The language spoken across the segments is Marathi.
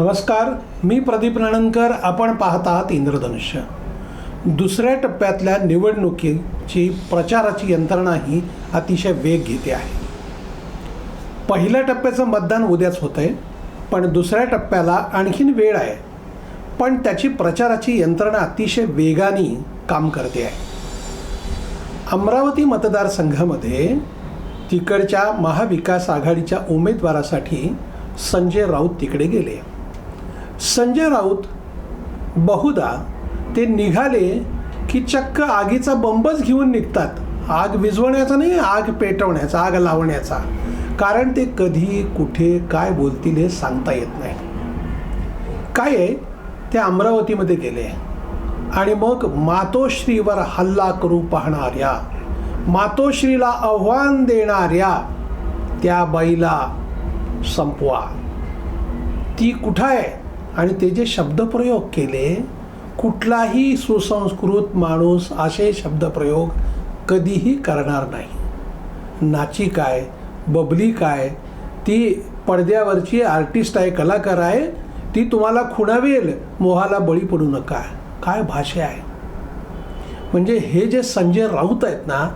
नमस्कार मी प्रदीप नाणनकर आपण पाहत आहात इंद्रधनुष्य. दुसऱ्या टप्प्यातल्या निवडणुकीची प्रचाराची यंत्रणा ही अतिशय वेग घेते आहे. पहिल्या टप्प्याचं मतदान उद्याच होतं आहे पण दुसऱ्या टप्प्याला आणखीन वेळ आहे. पण त्याची प्रचाराची यंत्रणा अतिशय वेगाने काम करते आहे. अमरावती मतदारसंघामध्ये तिकडच्या महाविकास आघाडीच्या उमेदवारासाठी संजय राऊत तिकडे गेले. संजय राऊत बहुधा ते निघाले की चक्क आगीचा बंबच घेऊन निघतात. आग विझवण्याचा नाही आग पेटवण्याचा आग लावण्याचा. कारण ते कधी कुठे काय बोलतील हे सांगता येत नाही. काय आहे? ते अमरावतीमध्ये गेले. आणि मग मातोश्रीवर हल्ला करू पाहणाऱ्या मातोश्रीला आव्हान देणाऱ्या त्या बाईला संपवा. ती कुठं आहे? आणि ते जे शब्दप्रयोग केले कुठलाही सुसंस्कृत माणूस असे शब्दप्रयोग कधीही करणार नाही. नाची काय बबली काय ती पडद्यावरची आर्टिस्ट आहे कलाकार आहे ती तुम्हाला खुणावेल मोहाला बळी पडू नका. काय भाषा आहे? म्हणजे हे जे संजय राऊत आहेत ना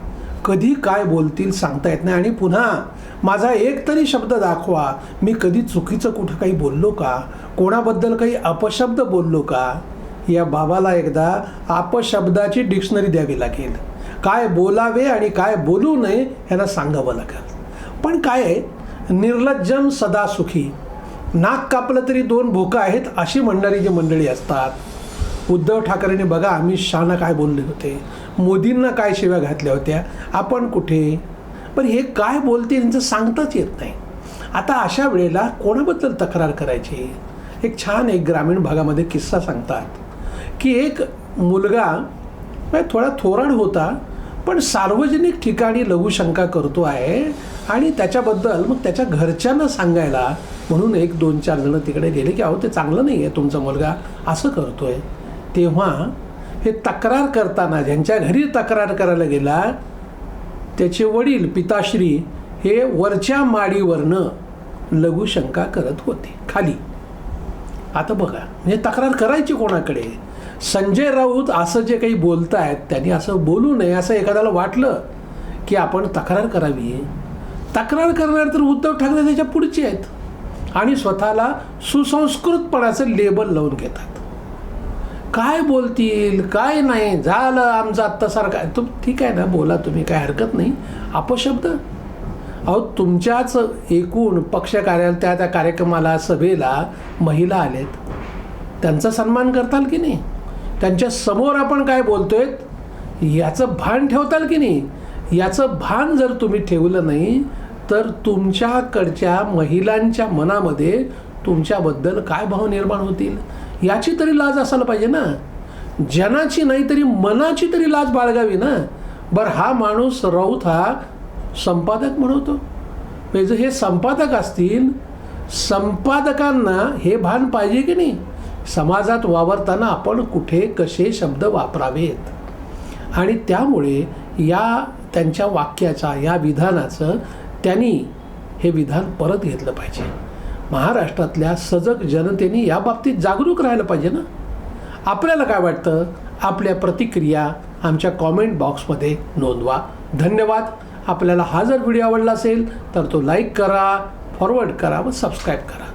कधी काय बोलतील सांगता येत नाही. आणि पुन्हा माझा एक तरी शब्द दाखवा. मी कधी चुकीचं कुठं काही बोललो का? कोणाबद्दल काही अपशब्द बोललो का? या बाबाला एकदा अपशब्दाची डिक्शनरी द्यावी लागेल. काय बोलावे आणि काय बोलू नये ह्यांना सांगावं लागेल. पण काय आहे? निर्लज्जम सदा सुखी. नाक कापलं तरी दोन भोकं आहेत अशी म्हणणारी जी मंडळी असतात. उद्धव ठाकरेंनी बघा अमित शहाना काय बोलले होते. मोदींना काय शिव्या घातल्या होत्या? आपण कुठे? पण हे काय बोलते यांचं सांगताच येत नाही. आता अशा वेळेला कोणाबद्दल तक्रार करायची? एक छान एक ग्रामीण भागामध्ये किस्सा सांगतात की एक मुलगा म्हणजे थोडा थोराड होता पण सार्वजनिक ठिकाणी लघुशंका करतो आहे आणि त्याच्याबद्दल मग त्याच्या घरच्यांना सांगायला म्हणून एक दोन चार जण तिकडे गेले की अहो ते चांगलं नाही आहे तुमचा मुलगा असं करतो आहे तेव्हा हे तक्रार करताना ज्यांच्या घरी तक्रार करायला गेला त्याचे वडील पिताश्री हे वरच्या माडीवरनं लघुशंका करत होते खाली. आता बघा म्हणजे तक्रार करायची कोणाकडे? संजय राऊत असं जे काही बोलत आहेत त्यांनी असं बोलू नये असं एखाद्याला वाटलं की आपण तक्रार करावी. तक्रार करणार तर उद्धव ठाकरे त्याच्या पुढचे आहेत आणि स्वतःला सुसंस्कृतपणाचं लेबल लावून घेतात. काय बोलतील काय नाही झालं आमचं आत्तासारखं आहे तुम ठीक आहे ना बोला तुम्ही काय हरकत नाही. अपशब्द. अहो तुमच्याच एकूण पक्ष कार्यालय त्या त्या कार्यक्रमाला सभेला महिला आलेत. त्यांचा सन्मान करताल की नाही? त्यांच्यासमोर आपण काय बोलतोय याचं भान ठेवताल की नाही? याचं भान जर तुम्ही ठेवलं नाही तर तुमच्याकडच्या महिलांच्या मनामध्ये तुमच्याबद्दल काय भाव निर्माण होतील? याची तरी लाज असायला पाहिजे ना. जनाची नाही तरी मनाची तरी लाज बाळगावी ना. बरं हा माणूस राऊत हा संपादक म्हणवतो म्हणजे जर हे संपादक असतील संपादकांना हे भान पाहिजे की नाही? समाजात वावरताना आपण कुठे कसे शब्द वापरावेत? आणि त्यामुळे या त्यांच्या वाक्याचा या विधानाचं त्यांनी हे विधान परत घेतलं पाहिजे. महाराष्ट्रातल्या सजग जनतेने या बाबतीत जागरूक राहायला पाहिजे ना? आपल्याला काय वाटतं? आपल्या प्रतिक्रिया आमच्या कॉमेंट बॉक्समध्ये नोंदवा. धन्यवाद. आपल्याला हा जर व्हिडिओ आवडला असेल तर तो लाईक करा फॉरवर्ड करा व सबस्क्राईब करा.